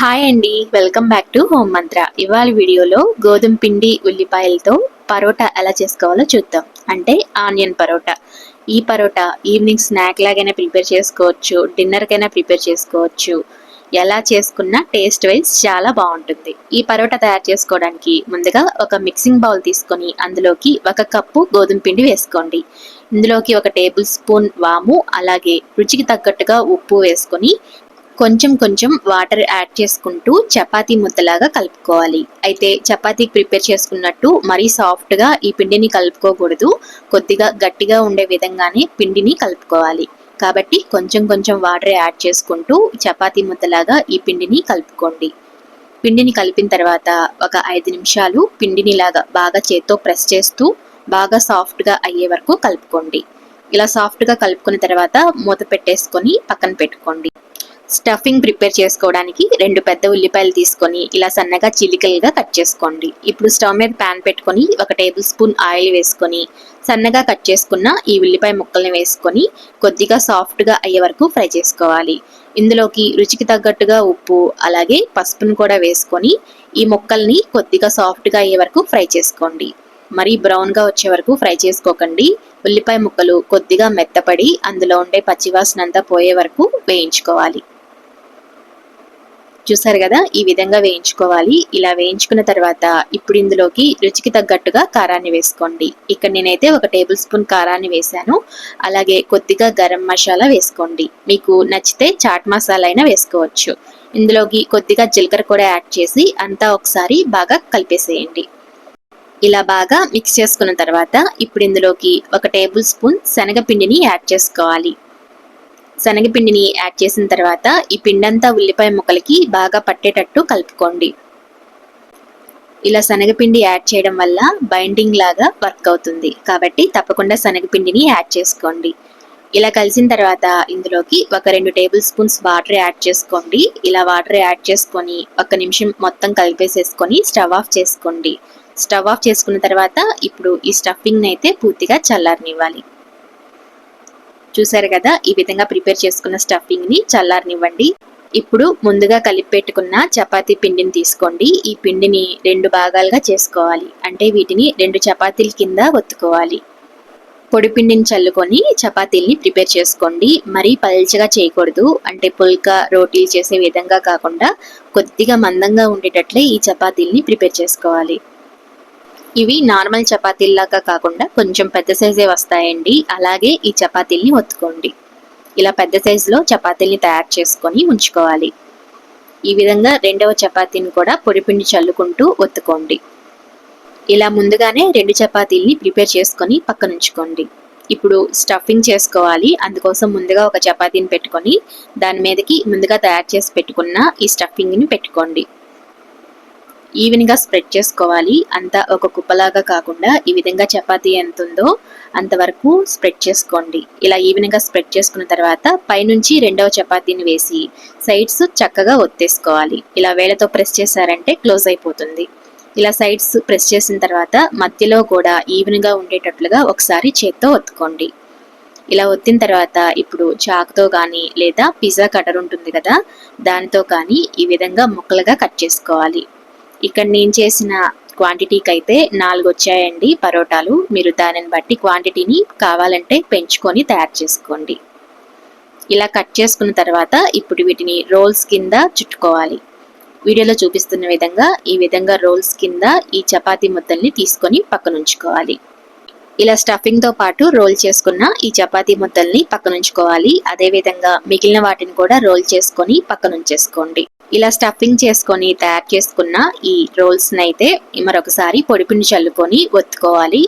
Hi అండి welcome back to home మంత్ర ఇవాళ వీడియోలో గోధుమ పిండి ఉల్లిపాయలతో పరోటా ఎలా చేసుకోవాలో చూద్దాం. అంటే ఆనియన్ పరోటా. ఈ పరోటా ఈవినింగ్ స్నాక్ లాగైనా ప్రిపేర్ చేసుకోవచ్చు డిన్నర్కైనా ప్రిపేర్ చేసుకోవచ్చు. ఎలా చేసుకున్నా టేస్ట్ వైజ్ చాలా బాగుంటుంది. ఈ పరోటా తయారు చేసుకోవడానికి ముందుగా ఒక మిక్సింగ్ బౌల్ తీసుకొని అందులోకి ఒక కప్పు గోధుమ పిండి వేసుకోండి. ఇందులోకి ఒక టేబుల్ స్పూన్ వాము అలాగే రుచికి తగ్గట్టుగా ఉప్పు వేసుకొని కొంచెం కొంచెం వాటర్ యాడ్ చేసుకుంటూ చపాతీ ముద్దలాగా కలుపుకోవాలి. అయితే చపాతీ ప్రిపేర్ చేసుకున్నట్టు మరీ సాఫ్ట్గా ఈ పిండిని కలుపుకోకూడదు. కొద్దిగా గట్టిగా ఉండే విధంగానే పిండిని కలుపుకోవాలి. కాబట్టి కొంచెం కొంచెం వాటర్ యాడ్ చేసుకుంటూ చపాతీ ముద్దలాగా ఈ పిండిని కలుపుకోండి. పిండిని కలిపిన తర్వాత ఒక ఐదు నిమిషాలు పిండిని లాగా బాగా చేత్తో ప్రెస్ చేస్తూ బాగా సాఫ్ట్గా అయ్యే వరకు కలుపుకోండి. ఇలా సాఫ్ట్గా కలుపుకున్న తర్వాత మూత పెట్టేసుకొని పక్కన పెట్టుకోండి. స్టఫింగ్ ప్రిపేర్ చేసుకోవడానికి రెండు పెద్ద ఉల్లిపాయలు తీసుకొని ఇలా సన్నగా చిలికలుగా కట్ చేసుకోండి. ఇప్పుడు స్టవ్ మీద ప్యాన్ పెట్టుకొని ఒక టేబుల్ స్పూన్ ఆయిల్ వేసుకొని సన్నగా కట్ చేసుకున్న ఈ ఉల్లిపాయ ముక్కల్ని వేసుకొని కొద్దిగా సాఫ్ట్గా అయ్యే వరకు ఫ్రై చేసుకోవాలి. ఇందులోకి రుచికి తగ్గట్టుగా ఉప్పు అలాగే పసుపును కూడా వేసుకొని ఈ ముక్కల్ని కొద్దిగా సాఫ్ట్గా అయ్యే వరకు ఫ్రై చేసుకోండి. మరీ బ్రౌన్గా వచ్చే వరకు ఫ్రై చేసుకోకండి. ఉల్లిపాయ ముక్కలు కొద్దిగా మెత్తపడి అందులో ఉండే పచ్చివాసన అంతా పోయే వరకు వేయించుకోవాలి. చూసారు కదా ఈ విధంగా వేయించుకోవాలి. ఇలా వేయించుకున్న తర్వాత ఇప్పుడు ఇందులోకి రుచికి తగ్గట్టుగా కారాన్ని వేసుకోండి. ఇక్కడ నేనైతే ఒక టేబుల్ స్పూన్ కారాన్ని వేశాను. అలాగే కొద్దిగా గరం మసాలా వేసుకోండి. మీకు నచ్చితే చాట్ మసాలా అయినా వేసుకోవచ్చు. ఇందులోకి కొద్దిగా జీలకర్ర కూడా యాడ్ చేసి అంతా ఒకసారి బాగా కలిపేసేయండి. ఇలా బాగా మిక్స్ చేసుకున్న తర్వాత ఇప్పుడు ఇందులోకి ఒక టేబుల్ స్పూన్ శనగపిండిని యాడ్ చేసుకోవాలి. శనగపిండిని యాడ్ చేసిన తర్వాత ఈ పిండంతా ఉల్లిపాయ ముక్కలకి బాగా పట్టేటట్టు కలుపుకోండి. ఇలా శనగపిండి యాడ్ చేయడం వల్ల బైండింగ్ లాగా వర్క్ అవుతుంది. కాబట్టి తప్పకుండా శనగపిండిని యాడ్ చేసుకోండి. ఇలా కలిసిన తర్వాత ఇందులోకి ఒక రెండు టేబుల్ స్పూన్స్ వాటర్ యాడ్ చేసుకోండి. ఇలా వాటర్ యాడ్ చేసుకొని ఒక నిమిషం మొత్తం కలిపేసేసుకొని స్టవ్ ఆఫ్ చేసుకోండి. స్టవ్ ఆఫ్ చేసుకున్న తర్వాత ఇప్పుడు ఈ స్టఫింగ్ అయితే పూర్తిగా చల్లారనివ్వాలి. చూసారు కదా ఈ విధంగా ప్రిపేర్ చేసుకున్న స్టఫింగ్ని చల్లారనివ్వండి. ఇప్పుడు ముందుగా కలిపి పెట్టుకున్న చపాతీ పిండిని తీసుకోండి. ఈ పిండిని రెండు భాగాలుగా చేసుకోవాలి. అంటే వీటిని రెండు చపాతీల కింద ఒత్తుకోవాలి. పొడి పిండిని చల్లుకొని చపాతీల్ని ప్రిపేర్ చేసుకోండి. మరీ పల్చగా చేయకూడదు. అంటే పుల్కా రోటీలు చేసే విధంగా కాకుండా కొద్దిగా మందంగా ఉండేటట్లే ఈ చపాతీల్ని ప్రిపేర్ చేసుకోవాలి. ఇవి నార్మల్ చపాతీల్లాగా కాకుండా కొంచెం పెద్ద సైజే వస్తాయండి. అలాగే ఈ చపాతీల్ని ఒత్తుకోండి. ఇలా పెద్ద సైజులో చపాతీల్ని తయారు చేసుకొని ఉంచుకోవాలి. ఈ విధంగా రెండవ చపాతీని కూడా పొడిపిండి చల్లుకుంటూ ఒత్తుకోండి. ఇలా ముందుగానే రెండు చపాతీల్ని ప్రిపేర్ చేసుకొని పక్కన ఉంచుకోండి. ఇప్పుడు స్టఫింగ్ చేసుకోవాలి. అందుకోసం ముందుగా ఒక చపాతీని పెట్టుకొని దాని మీదకి ముందుగా తయారు చేసి పెట్టుకున్న ఈ స్టఫింగ్ని పెట్టుకోండి. ఈవెన్గా స్ప్రెడ్ చేసుకోవాలి. అంతా ఒక కుప్పలాగా కాకుండా ఈ విధంగా చపాతీ ఎంత ఉందో అంతవరకు స్ప్రెడ్ చేసుకోండి. ఇలా ఈవెన్గా స్ప్రెడ్ చేసుకున్న తర్వాత పైనుంచి రెండవ చపాతీని వేసి సైడ్స్ చక్కగా ఒత్తేసుకోవాలి. ఇలా వేలతో ప్రెస్ చేశారంటే క్లోజ్ అయిపోతుంది. ఇలా సైడ్స్ ప్రెస్ చేసిన తర్వాత మధ్యలో కూడా ఈవెన్గా ఉండేటట్లుగా ఒకసారి చేత్తో ఒత్తుకోండి. ఇలా ఒత్తిన తర్వాత ఇప్పుడు చాకుతో కానీ లేదా పిజ్జా కటర్ ఉంటుంది కదా దానితో కానీ ఈ విధంగా ముక్కలుగా కట్ చేసుకోవాలి. ఇక్కడ నేను చేసిన క్వాంటిటీకి అయితే నాలుగు వచ్చాయండి పరోటాలు. మీరు దానిని బట్టి క్వాంటిటీని కావాలంటే పెంచుకొని తయారు చేసుకోండి. ఇలా కట్ చేసుకున్న తర్వాత ఇప్పుడు వీటిని రోల్స్ కింద చుట్టుకోవాలి. వీడియోలో చూపిస్తున్న విధంగా ఈ విధంగా రోల్స్ కింద ఈ చపాతీ ముద్దల్ని తీసుకొని పక్కనుంచుకోవాలి. ఇలా స్టఫింగ్తో పాటు రోల్ చేసుకున్న ఈ చపాతీ ముద్దల్ని పక్కనుంచుకోవాలి. అదేవిధంగా మిగిలిన వాటిని కూడా రోల్ చేసుకొని పక్కనుంచేసుకోండి. ఇలా స్టఫింగ్ చేసుకొని తయారు చేసుకున్న ఈ రోల్స్ని అయితే మరొకసారి పొడిపిని చల్లుకొని ఒత్తుకోవాలి.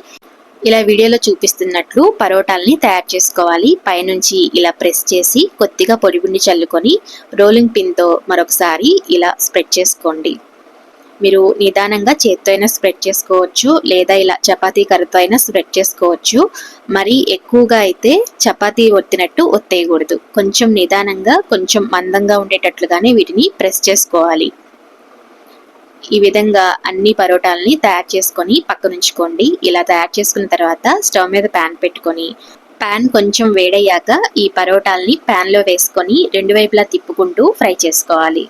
ఇలా వీడియోలో చూపిస్తున్నట్లు పరోటాలని తయారు చేసుకోవాలి. పైనుంచి ఇలా ప్రెస్ చేసి కొద్దిగా పొడిపిండి చల్లుకొని రోలింగ్ పిన్తో మరొకసారి ఇలా స్ప్రెడ్ చేసుకోండి. మీరు నిదానంగా చేత్తో అయినా స్ప్రెడ్ చేసుకోవచ్చు లేదా ఇలా చపాతీ కర్రతో అయినా స్ప్రెడ్ చేసుకోవచ్చు. మరీ ఎక్కువగా అయితే చపాతీ ఒత్తినట్టు ఒత్తేయకూడదు. కొంచెం నిదానంగా కొంచెం మందంగా ఉండేటట్లుగానే వీటిని ప్రెస్ చేసుకోవాలి. ఈ విధంగా అన్ని పరోటాలని తయారు చేసుకొని పక్కనుంచుకోండి ఇలా తయారు చేసుకున్న తర్వాత స్టవ్ మీద ప్యాన్ పెట్టుకొని ప్యాన్ కొంచెం వేడయ్యాక ఈ పరోటాలని ప్యాన్లో వేసుకొని రెండు వైపులా తిప్పుకుంటూ ఫ్రై చేసుకోవాలి.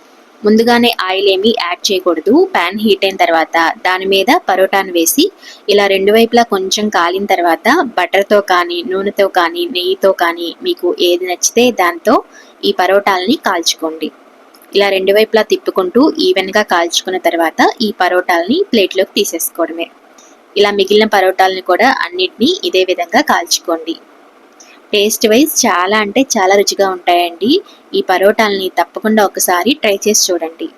ముందుగానే ఆయిల్ ఏమీ యాడ్ చేయకూడదు. ప్యాన్ హీట్ అయిన తర్వాత దాని మీద పరోటాను వేసి ఇలా రెండు వైపులా కొంచెం కాలిన తర్వాత బటర్తో కానీ నూనెతో కానీ నెయ్యితో కానీ మీకు ఏది నచ్చితే దాంతో ఈ పరోటాలని కాల్చుకోండి. ఇలా రెండు వైపులా తిప్పుకుంటూ ఈవెన్గా కాల్చుకున్న తర్వాత ఈ పరోటాలని ప్లేట్లోకి తీసేసుకోవడమే. ఇలా మిగిలిన పరోటాలని కూడా అన్నిటినీ ఇదే విధంగా కాల్చుకోండి. టేస్ట్ వైజ్ చాలా అంటే చాలా రుచిగా ఉంటాయండి. ఈ పరోటాలని తప్పకుండా ఒకసారి ట్రై చేసి చూడండి.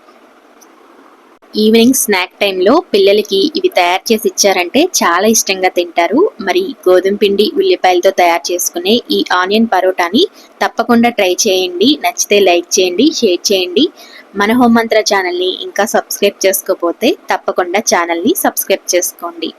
ఈవినింగ్ స్నాక్ టైంలో పిల్లలకి ఇవి తయారు చేసి ఇచ్చారంటే చాలా ఇష్టంగా తింటారు. మరి గోధుమ పిండి ఉల్లిపాయలతో తయారు చేసుకునే ఈ ఆనియన్ పరోటాని తప్పకుండా ట్రై చేయండి. నచ్చితే లైక్ చేయండి షేర్ చేయండి. మన హోమంత్ర ఛానల్ని ఇంకా సబ్స్క్రైబ్ చేసుకోకపోతే తప్పకుండా ఛానల్ని సబ్స్క్రైబ్ చేసుకోండి.